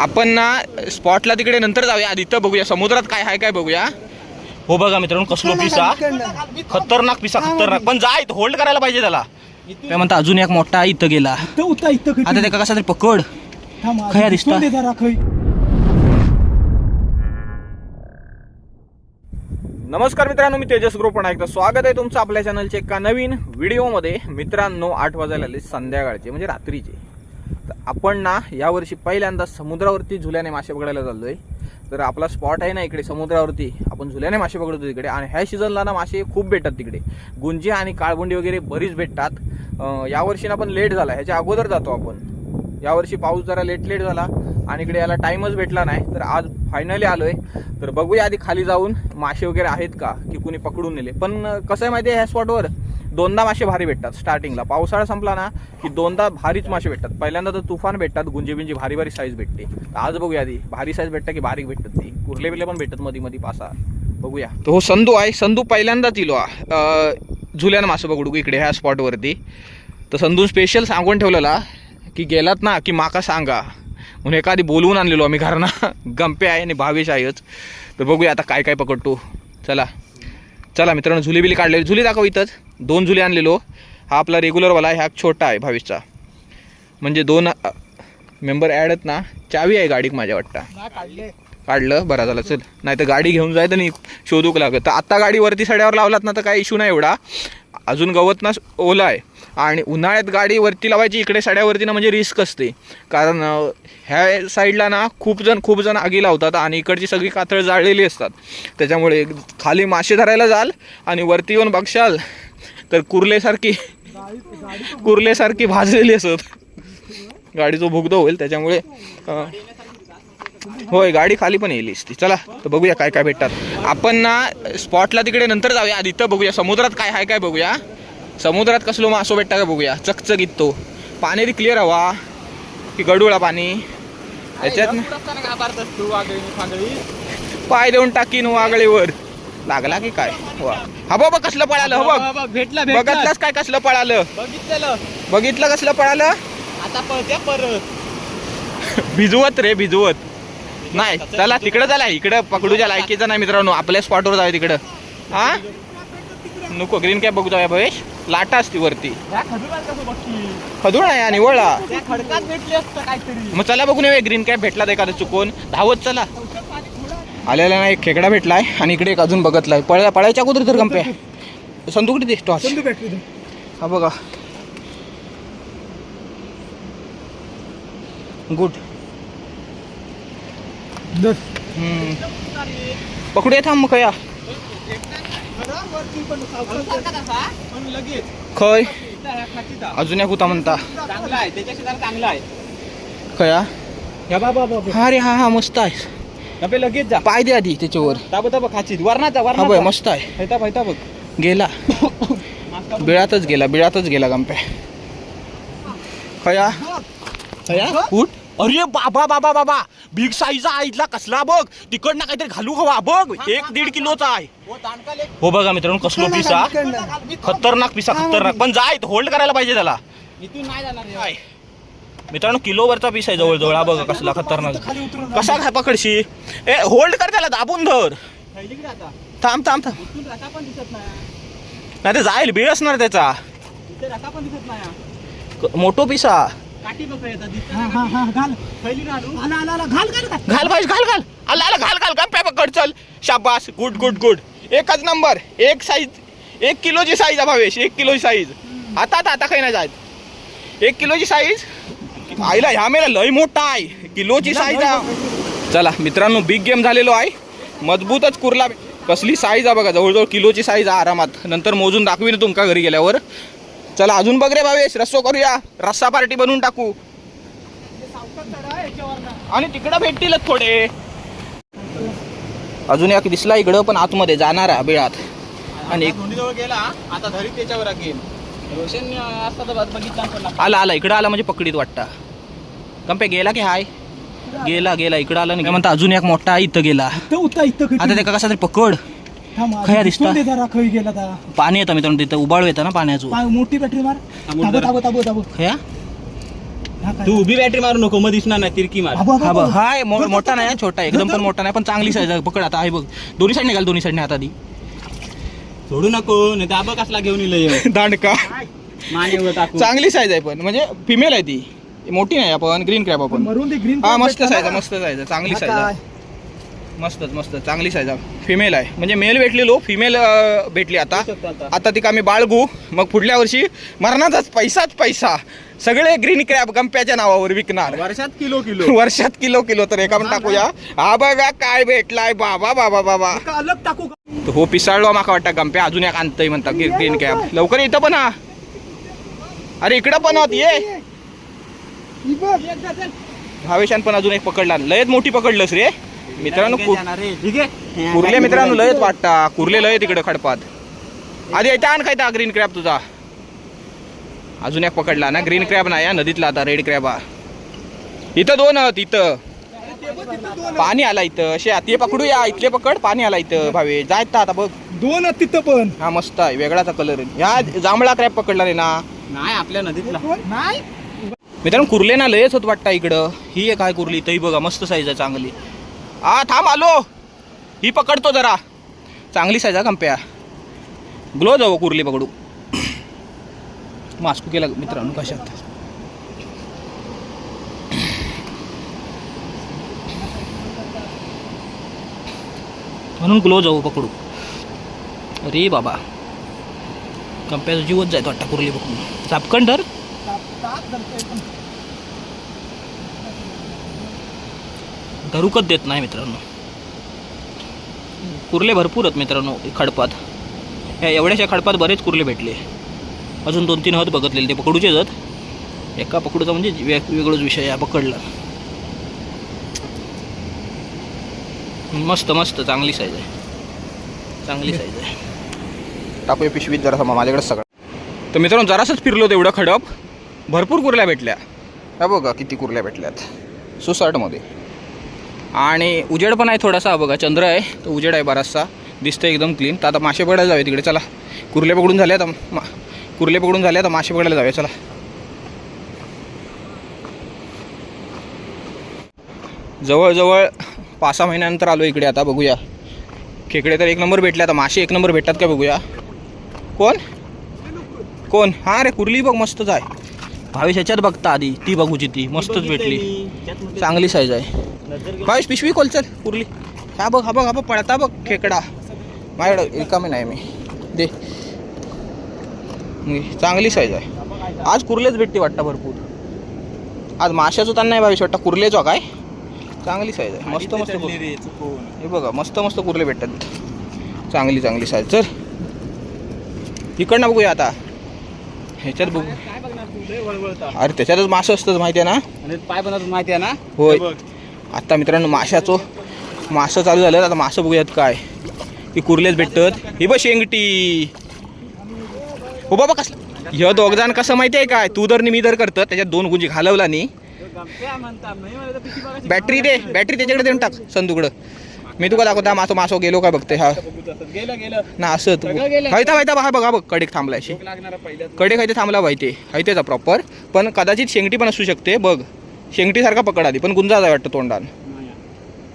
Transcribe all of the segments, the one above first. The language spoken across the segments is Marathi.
आपण ना स्पॉटला तिकडे नंतर जाऊया. आधी इथं बघूया. समुद्रात काय आहे काय बघूया. हो बघा मित्रांनो कसलो पिसा. खतरनाक पिसा खतरनाक. पण जाय होल्ड करायला पाहिजे त्याला. काय म्हणता अजून एक मोठा आहे, इथं गेला. आता त्याका कसा तरी पकड. खया दिसता? नमस्कार मित्रांनो मी तेजस ग्रुप पण ऐकतो स्वागत आहे तुमचं आपल्या चॅनलच्या एका नवीन व्हिडिओमध्ये मित्रांनो आठ वाजायला आले संध्याकाळचे म्हणजे रात्रीचे. तर आपण ना यावर्षी पहिल्यांदा समुद्रावरती झुल्याने मासे पकडायला चाललोय. तर आपला स्पॉट आहे ना इकडे समुद्रावरती. आपण झुल्याने मासे पकडतो तिकडे. आणि ह्या सीझनला ना मासे खूप भेटतात तिकडे. गुंजी आणि काळबुंडी वगैरे बरीच भेटतात. यावर्षी ना पण लेट झाला. ह्याच्या अगोदर जातो आपण. यावर्षी पाऊस जरा लेट लेट झाला आणि इकडे याला टाइमच भेटला नाही. तर आज फायनली आलोय. तर बघूया आधी खाली जाऊन मासे वगैरे आहेत का की कुणी पकडून नेले. पण कसं आहे माहिती आहे ह्या स्पॉटवर दोनदा मासे भारी भेटतात स्टार्टिंगला पावसाळा संपला ना की दोनदा भारीच मासे भेटतात. पहिल्यांदा तर तुफान भेटतात गुंजी बिंजी भारी भारी साईज भेटते. आज बघूया आधी भारी साईज भेटतं की बारीक भेटतात ती? कुर्ले बिले पण भेटतात मध्ये मध्ये पासा. बघूया. तो हो संधू आहे संधू पहिल्यांदाच इलो झुल्यानं मासे पकडू इकडे ह्या स्पॉटवरती तर संधू स्पेशल सांगून ठेवलेला की गेलात ना की माका सांगा. म्हणून एखादी बोलवून आणलेलो आम्ही घराना. गंपे आहे आणि भावेश आहेच. तर बघूया आता काय काय पकडतो. चला. चला मित्रांनो झुली बिली काढलेली झुली दाखव इथंच. दोन झुले आणलेलो. हा आपला रेग्युलरवाला आहे हा छोटा आहे भावेशचा. म्हणजे दोन मेंबर ॲड आहेत ना चावी आहे गाडीत माझ्या वाटतं. काढलं. बरं झालं चल. नाही तर गाडी घेऊन जायचं आणि शोधूक लागत तर आत्ता गाडी वरती सड्यावर लावलात ना तर काही इश्यू नाही एवढा. अजून गवत ना ओला आहे. आणि उन्हाळ्यात गाडी वरती लावायची इकडे साड्यावरती ना म्हणजे रिस्क असते. कारण ह्या साईडला ना खूप जण खूप जण आगी लावतात आणि इकडची सगळी कातळ जाळलेली असतात. त्याच्यामुळे खाली मासे धरायला जाल आणि वरती येऊन बघशाल तर कुर्लेसारखी कुर्लेसारखी भाजलेली असत. गाडीचं भुगदो होईल त्याच्यामुळे होय गाडी खाली पण येईल ती चला तर बघूया काय काय भेटतात. आपण ना स्पॉटला तिकडे नंतर जाऊया. आधी इथं बघूया. समुद्रात काय आहे काय बघूया. समुद्रात कसलो मासो भेटता का बघूया. चकचकीत तो. पाणी क्लिअर हवा. की गडूळा पाणी. याच्यात पाय देऊन टाकीन वागळीवर लागला की काय? वा. हा बाबा कसलं पळालं? हो बघ. भेटला बघितलंच काय कसलं पळालं? बघितलेलं. बघितलं कसलं पळालं? आता पळत्या परत. भिजवत रे भिजवत. नाही चला तिकडं चला इकडं पकडूच्या लायकीचं नाही मित्रांनो आपल्या स्पॉटवर जाऊया तिकडं. हा? नको ग्रीन कॅप बघू जाऊया भवेश. लाटा असती वरती. खदूळ नाही आणि वळा. मग चला बघून येऊया ग्रीन कॅप भेटला एखादा चुकून. धावत चला. आलेला नाही एक खेकडा भेटलाय आणि इकडे एक अजून बघतलाय. पळ्या पळायच्या अगोदर तर कंपे संदूक दे टॉस संधू भेटली तू. हा बघा. गुड. पकडूया थांब मग लगेच खय. अजून एक होता म्हणता. खया या हा रे हा हा मस्त आहे. लगेच जा. पाय दे आधी त्याच्यावर. ताब ताब खाचीत. वरणाचा बघ वरणाचा मस्त आहे. बघ. गेला. बिळातच गेला बिळातच गेला गंप्या. खया खया कुठ अरे बाबा बाबा बाबा बिग साईजचा आईतला कसला बघ. तिकडनं काहीतरी घालू हवा बघ. एक दीड किलोचा आहे. हो. हो बघा मित्रांनो कसलो पिसा. खतरनाक पिसा खतरनाक. पण जाय होल्ड करायला पाहिजे त्याला. इथून नाही जाणार रे. काय मित्रांनो किलोवरचा पीस आहे जवळ जवळ हा बघा कसला खतरनाक. कसा काय पकडशी? ए होल्ड कर त्याला दाबून धर. थांब थांब थांब. नाही. तर जाईल बीळ असणार त्याचा. इथे रका पण दिसत नाही. क- मोठो पिसा. घाल. थैली घालू? आला आला आला घाल घाल घाल. घाल भाई घाल घाल. आला आला घाल घाल गप्प्या पकड चल. शाबास गुड गुड गुड. एकच नंबर एक साईज एक किलोची साईज आहे भावेश एक किलोची साईज आता आता आता काही नाही जात. एक किलोची साईज आईला ह्या मेला लय मोठा आहे. किलोची साईज आहे. चला मित्रांनो बिग गेम झालेलो आहे. मजबूतच कुर्ला कसली साईज आहे बघा जवळजवळ किलोची साईज आहे आरामात. नंतर मोजून दाखवीन तुमका घरी गेल्यावर. चला अजून बघ रे भावेश रस्सो करूया. रस्सा पार्टी बनवून टाकू. आणि तिकडं भेटतीलच थोडे. अजून एक दिसला इकडं पण आतमध्ये जाणार आहे बिळात. आणि एक- जवळ गेला आता धरी त्याच्यावर गेम रोशन. आला आला इकडं आला म्हणजे पकडीत वाटता. कंपे गेला की हाय? गेला गेला इकडं आला नाही म्हणता अजून एक मोठा आहे, इथं गेला. आता त्याका कसा तरी पकड. खया दिसतो? गेला पाणी येतं मित्रांनो तिथं उबाळ येतं ना पाण्याचं. मोठी बॅटरी मार. ताबो ताबो ताबो खया? तू उभी बॅटरी मारू नको मग दिसणार नाही तिरकी मार. हा बघ हा मो- मोठा नाही हा, छोटा आहे एकदम पण मोठा नाही पण चांगली साईज आहे पकड आता आहे बघ. दोन्ही साईड निघाल दोन्ही साईडने आता दी सोडू नको नाही दाबा कसला घेऊन येईल दांडका. मान एवढं टाकू चांगली साईज आहे पण म्हणजे फिमेल आहे ती. मोठी नाही आपण ग्रीन क्रॅप आपण. मरून ते ग्रीन हा मस्त साईज आहे मस्त साईज आहे चांगली साईज आहे. मस्तच मस्त. चांगली. साईज फिमेल आहे. म्हणजे मेल भेटलेलो फिमेल भेटली आता. आता. आता ती आम्ही बाळगू. मग पुढल्या वर्षी मरणाचाच पैसाच पैसा. सगळे ग्रीन क्रॅप गंप्याच्या नावावर विकणार. वर्षात किलो किलो. वर्षात किलो किलो तर एका पण टाकूया. हा बघा काय भेटलाय. बाबा बाबा बाबा. अलग टाकू हो पिसाळलो माका वाटतं गंप्या. अजून एक आणतंय म्हणतात ग्रीन कॅप लवकर. इथं पण हा. अरे इकडं पण होत ये. भावेशान पण अजून एक पकडला. लयच मोठी पकडलंस रे. मित्रांनो कु- ठीक आहे? कुर्ले मित्रांनो लयच वाटता. कुर्ले लय तिकडे खडपात. आधी येता आण खायता ग्रीन क्रॅप तुझा? अजून एक पकडला ना ग्रीन क्रॅप नाही हा नदीतला आता रेड क्रॅप हा. इथं दोन आहेत इथं. पाणी आला इथं. असे ते पकडूया इथले पकड पाणी आला इथं भावे. जायत आता बघ. दोन आहेत तिथं पण. हा मस्त आहे वेगळाचा कलर ह्या जांभळा क्रॅप पकडला रे ना. नाही आपल्या नदीतला. नाही. मित्रांनो कुर्ले ना लयच होत वाटतं इकडं. ही एक आहे कुर्ली तही बघा मस्त साईज आहे चांगली. हा थांब आलो. ही पकडतो जरा. चांगली साईज कंप्या ग्लो जाऊ कुर्ली पकडू. मास्कू केला मित्रांनो कशात? म्हणून ग्लो जाऊ पकडू. अरे बाबा. कंप्याचा जीवच जायतो वाटतं कुर्ली पकडून. धर धरूकच देत नाही मित्रांनो. कुर्ले भरपूर आहेत मित्रांनो खडपात. या एवढ्याशा खडपात बरेच कुर्ले भेटले. अजून दोन तीन हत बघतलेले ते पकडूचेच आहेत. एका पकडूचा म्हणजे वेग वेगळाच विषय आहे पकडला. मस्त मस्त चांगली साईज आहे. चांगली साईज आहे. टाकूया पिशवीत जरा माझ्याकडे सगळं. तर मित्रांनो जरासंच फिरलो तेवढं खडप. भरपूर कुर्ल्या भेटल्या. हा बघा किती कुर्ल्या भेटल्यात. सुसाटमध्ये. आणि उजेड पण आहे थोडासा. बघा चंद्र आहे. तो उजेड आहे बराचसा. दिसतं एकदम क्लीन तर आता मासे पकडायला जाऊया तिकडे. चला. कुर्ले पकडून झाले आता. मा कुर्ले पकडून झाले आता. मासे पकडायला जाऊया. चला. जवळजवळ पाच सहा महिन्यानंतर आलो इकडे आता. बघूया. खेकडे तर एक नंबर भेटले आता. मासे एक नंबर भेटतात का बघूया. कोण? कोण? हां रे कुर्ली बघ. मस्तच आहे. भावेश ह्याच्यात बघता आधी. ती बघूची ती मस्तच भेटली. चांगली साईज आहे. भावेश पिशवी खोल चल. कुर्ली हा बघ हा बघ हा बघ पळता बघ खेकडा. माझ्याकडं रिकामी नाही मी. दे. चांगली साईज आहे. आज कुर्लेच भेटते वाटतं भरपूर. आज माशाचं ताण नाही भावेश वाटतं कुर्लेच हो काय? चांगली साईज आहे. मस्त मस्त. हे बघा मस्त मस्त कुर्ले भेटतात. चांगली चांगली साईज चल. इकडनं बघूया आता. ह्याच्यात बघू. अरे त्याच्यातच मासं असतं माहिती आहे ना? पाय बनवतो माहिती आहे ना? होय. आता मित्रांनो माशाचं मासं चालू झालं आता मासं बघूयात काय. ती कुर्लेच भेटतात. ही बघ शेंगटी. हो बाबा कसलं? ह्यो दोघजण कसं माहिती आहे काय? तू दर मी दर करतं. त्याच्यात दोन गुंजी घालवला नाही. बॅटरी दे. बॅटरी त्याच्याकडे देऊन टाक संदूकडं. मी तुका दाखवता मासो मासो गेलो काय बघते हा. ना असं तू. हायता हायता बघा बघा बघ कडेक थांबला अशी. कडे खायते थांबला पाहिजे हायतेचा प्रॉपर पण कदाचित शेंगटी पण असू शकते बघ. शेंगटीसारखा पकड आधी पण गुंजा जाय वाटतं तोंडान.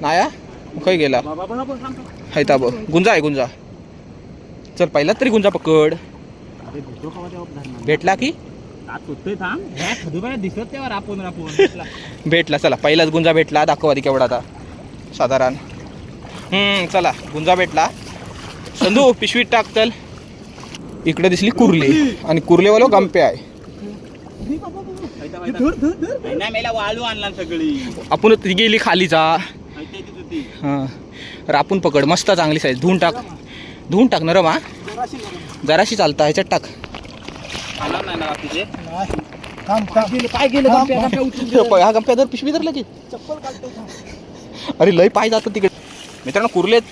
नाया? खय गेला. हायता बघ. गुंजा आहे गुंजा. चल पहिलाच तरी गुंजा पकड. भेटला की भेटला चला. पहिलाच गुंजा भेटला. दाखव आधी केवढा आता. साधारण. चला गुंजा भेटला. संधू पिशवीत टाक चल. इकडे दिसली कुर्ली आणि कुर्लेवालो गंपे आहे. नाही वाळू आणला सगळी आपण ती गेली खालीचा. जा हां रापून पकड मस्त चांगली साईज धुवून टाक. धुवून टाक नरम हा जराशी चालता ह्याच्यात टाक. खाणार गेलं हा गंप्या धर पिशवी धरलं की अरे लय पाय जातं तिकडे. मित्रांनो कुर्लेत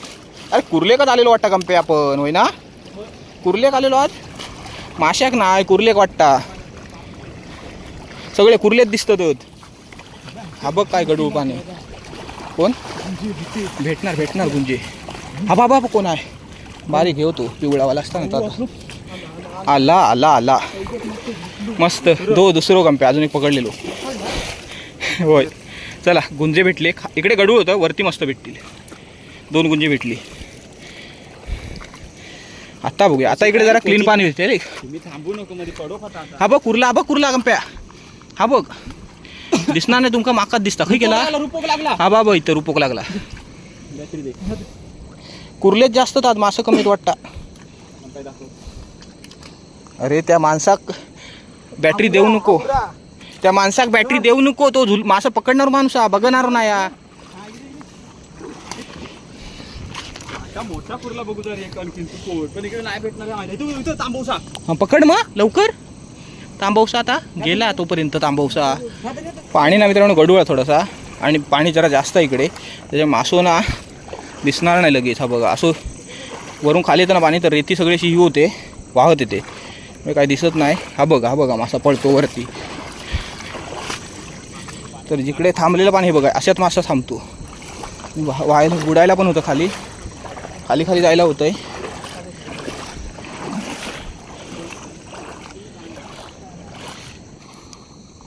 अरे कुर्लेकच आलेलो वाटतं गंपे आपण होय ना? कुर्लेक आलेलो आज? माश्याक नाही कुर्लेक वाटता. सगळे कुर्लेत दिसतात हा बघ काय गडूळ पाणी कोण? भेटणार भेटणार गुंजे. हा बाबा कोण आहे? बारीक घेऊ हो तू पिवळावाला असता ना आला आला आला. मस्त. दो दुसरो गंपे अजून एक पकडलेलो. होय. चला गुंजे भेटले. इकडे गडूळ होतं वरती मस्त भेटतील. दोन गुंजे भेटली. आता बघूया. आता इकडे जरा क्लीन पाणी भेटते रे. थांबू नको मध्ये पडो हा बघ कुर्ला हा बघ कुर्ला गंप्या. हा बघ. दिसणार नाही तुमका माकात दिसता. खै केला? रुपक लागला हा बाबा इथं रुपक लागला. कुर्लेच जास्त तात मासं कमीत वाटता. अरे त्या माणसाक बॅटरी देऊ नको. त्या माणसाक बॅटरी देऊ नको. तो झुल मासं पकडणार माणूस हा बघणार ना या आता मोठा कुर्ला बघू तर एक आणखीन तू पोट पण इकडे नाही भेटणार आहे माहिती तू इथं हा पकड मग लवकर. तांबवसा आता गेला तोपर्यंत तांबवसा पाणी ना मित्रांनो गडूळ आहे थोडासा. आणि पाणी जरा जास्त आहे इकडे. त्याच्या मासो ना दिसणार नाही लगेच. हा बघा असो वरून खाली येताना पाणी तर रेती सगळी अशी ही होते. वाहत येते. म्हणजे काही दिसत नाही. हा बघा हा बघा मासा पळतो वरती. तर जिकडे थांबलेलं पाणी हे बघा अशात मासा थांबतो. वा- वाहायला बुडायला पण होतं खाली. खाली खाली जायला होतं आहे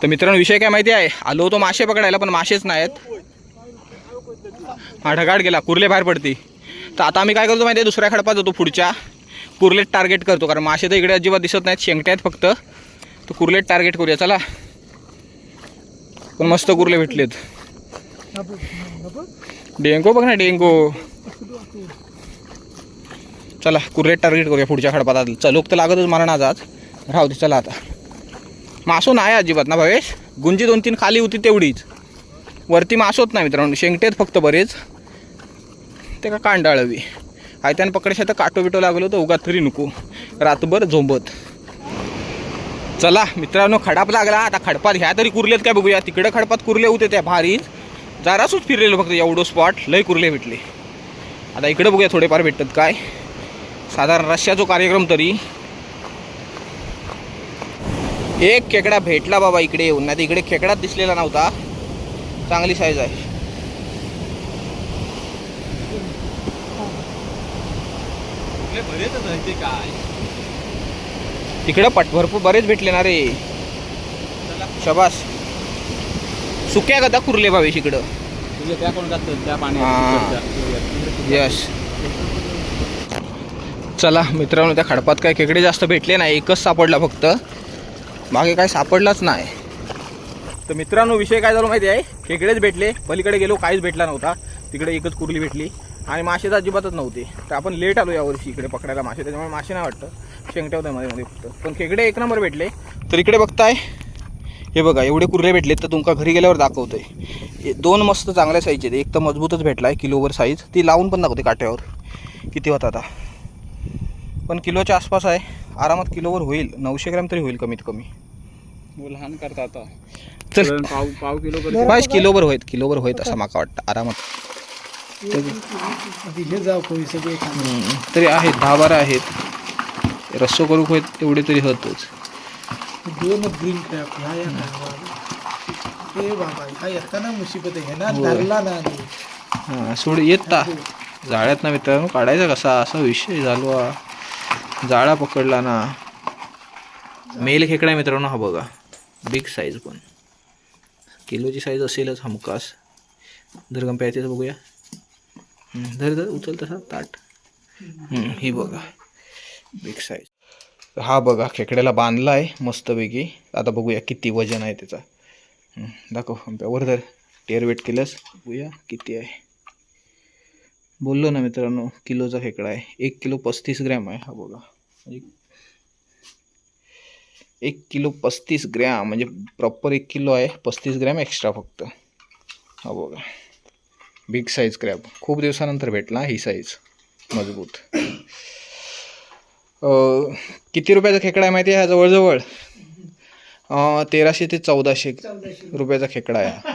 तर मित्रांनो विषय काय माहिती आहे? आलो होतो मासे पकडायला पण मासेच नाहीत. हा ढगाड गेला कुर्ले बाहेर पडती. तर आता आम्ही काय करतो माहिती आहे? दुसऱ्या खडपात जातो पुढच्या. कुर्लेट टार्गेट करतो कारण मासे तर इकडे अजिबात दिसत नाहीत शेंगटे आहेत फक्त. तर कुर्लेट टार्गेट करूया चला. पण मस्त कुर्ले भेटलेत. डेंगो बघ ना डेंगो. चला कुर्रेट टार्गेट करूया पुढच्या खडपात. आता चलोक तर लागतच मला ना आज राहू दे चला आता. मासो नाही अजिबात ना भावेश? गुंजी दोन तीन खाली होती तेवढीच. वरती मासोत नाही मित्रांनो. शेंगटेत फक्त बरेच. ते का कांडाळवी आयत्यानं पकडशा तर काटो बिटो लागलो तर उगा तरी नको. रातभर झोंबत. चला मित्रांनो खडाप लागला. आता खडपात ह्या तरी कुरलेत काय बघूया. तिकडे खडपात कुरले होते त्या भारी जरासूच फिरलेलो फक्त एवढं स्पॉट लय कुरले भेटले. आता इकडे बघूया थोडेफार भेटतात काय. साधारण रश्याचा कार्यक्रम तरी. एक खेकडा भेटला बाबा इकडे येऊन नाही इकडे खेकडाच दिसलेला नव्हता. चांगली साईज आहे. तिकडे पट भरपूर बरेच भेटले ना रे. शबास. सुक्या गदा कुर्ले भावेश इकडं? त्या कोण त्या. पाण्यात यस चला मित्रांनो त्या खडपात काय खेकडे जास्त भेटले नाही एकच सापडला फक्त. मागे काय सापडलाच नाही. तर मित्रांनो विषय काय झाला माहिती आहे? खेकडेच भेटले पलीकडे गेलो काहीच भेटला नव्हता. तिकडे एकच कुर्ली भेटली. आणि मासे तर अजिबातच नव्हते. तर आपण लेट आलो यावर्षी इकडे पकडायला मासे त्याच्यामुळे मासे नाही वाटतं. शेंगट्या होत्या मध्ये मध्ये फक्त. पण खेकडे एक नंबर भेटले. तर इकडे बघताय. हे बघा एवढे कुर्ले भेटले तर तुमका घरी गेल्यावर दाखवतोय. हे दोन मस्त चांगल्या साईजचे आहेत. एक तर मजबूतच भेटला आहे किलोवर साईज ती लावून पण दाखवते काट्यावर. किती होता आता? पण किलोच्या आसपास आहे. आरामात किलोवर होईल. नऊशे ग्रॅम तरी होईल कमीत कमी. हो, लहान करता आता. तर पाव पाव किलो करते. बाईस किलोवर होईत किलोवर होईत असं माका वाटतं. आरामात. हे. तरी आहेत. दहा बारा आहेत. रस्सो करू होईत तेवढे तरी होतच. हा. हां सोड येत ता. जाळ्यात ना मित्रांनो काढायचा कसा? असा विषय झालो हा जाळा पकडला ना. मेल खेकडा आहे मित्रांनो हा बघा. बिग साईज पण. किलोची साईज असेलच हमखास जर गंप्या येते बघूया. धर धर उचल तसा ताट. ही बघा. बिग साईज हा बघा खेकड्याला बांधला आहे मस्तपैकी. आता बघूया किती वजन आहे त्याचा. दाखव गंप्या वर धर. टेअर वेट केलंस. बघूया किती आहे. बोललो ना मित्रांनो किलोचा खेकडा आहे. एक किलो पस्तीस ग्रॅम आहे हा बघा. म्हणजे एक किलो पस्तीस ग्रॅम म्हणजे प्रॉपर एक किलो आहे पस्तीस ग्रॅम एक्स्ट्रा फक्त. हा बघा. बिग साईज क्रॅब खूप दिवसानंतर भेटला ही साईज मजबूत. किती रुपयाचा खेकडा आहे माहिती आहे हा जवळजवळ. तेराशे ते चौदाशे रुपयाचा खेकडा आहे.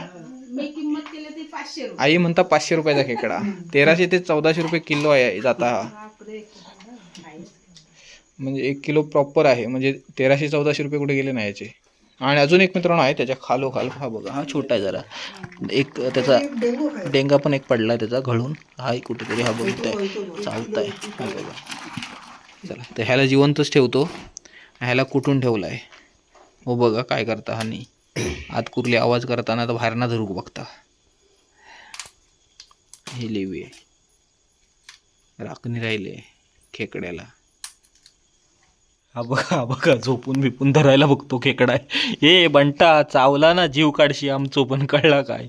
आई म्हणता पाचशे रुपयाचा खेकडा. तेराशे ते चौदाशे रुपये किलो आहे जाता हा. म्हणजे एक किलो प्रॉपर आहे. म्हणजे तेराशे चौदाशे रुपये कुठे गेले नाही याचे. आणि अजून एक मित्रांनो आहे त्याच्या खालोखाल. हा बघा हा छोटा आहे जरा. एक त्याचा डेंगा पण एक पडला आहे त्याचा घळून हा कुठेतरी हा बघताय. चालताय. हा बघा. चला तर ह्याला जिवंतच ठेवतो. ह्याला कुठून ठेवला आहे हो बघा काय करता हा नाही आत कुरले आवाज करताना तर बाहेर ना धरूक बघता. हे लेवी आहे राखणी राहिले खेकड्याला. हा बघा बघा झोपून बिपून धरायला बघतो खेकडा ए बंटा चावला ना जीव काढशी आमचो पण कळला काय.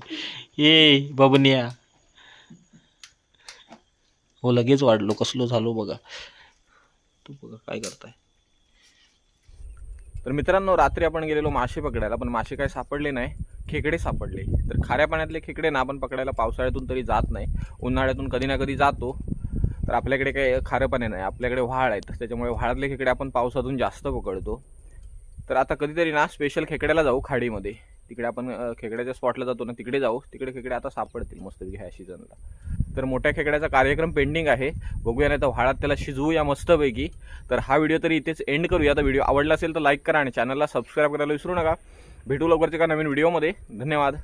ए बबन्या. हो लगेच वाढलो कसलो झालो बघा. तू बघा काय करताय? तर मित्रांनो रात्री आपण गेलेलो मासे पकडायला पण मासे काय सापडले नाही खेकडे सापडले. तर खाऱ्या पाण्यातले खेकडे ना आपण पकडायला पावसाळ्यातून तरी जात नाही. उन्हाळ्यातून कधी ना कधी जातो. तर आपल्याकडे काही खारं पाणी नाही. आपल्याकडे व्हाळ आहेत त्याच्यामुळे व्हाळातले खेकडे आपण पावसातून जास्त पकडतो. तर आता कधीतरी ना स्पेशल खेकड्याला जाऊ खाडीमध्ये. तिकडे आपण खेकड्याच्या स्पॉटला जातो ना तिकडे जाऊ. तिकडे खेकडे आता सापडतील मस्तपैकी ह्या सीझनला तर मोठ्या खेकड्याचा कार्यक्रम पेंडिंग आहे. बघूया नाही तर व्हाळात त्याला शिजवू या मस्तपैकी. तर हा व्हिडिओ तरी इथेच एंड करूया. तर व्हिडिओ आवडला असेल तर लाईक करा आणि चॅनलला सबस्क्राईब करायला विसरू नका. भेटू लवकरच्या का नवीन व्हिडिओमध्ये धन्यवाद.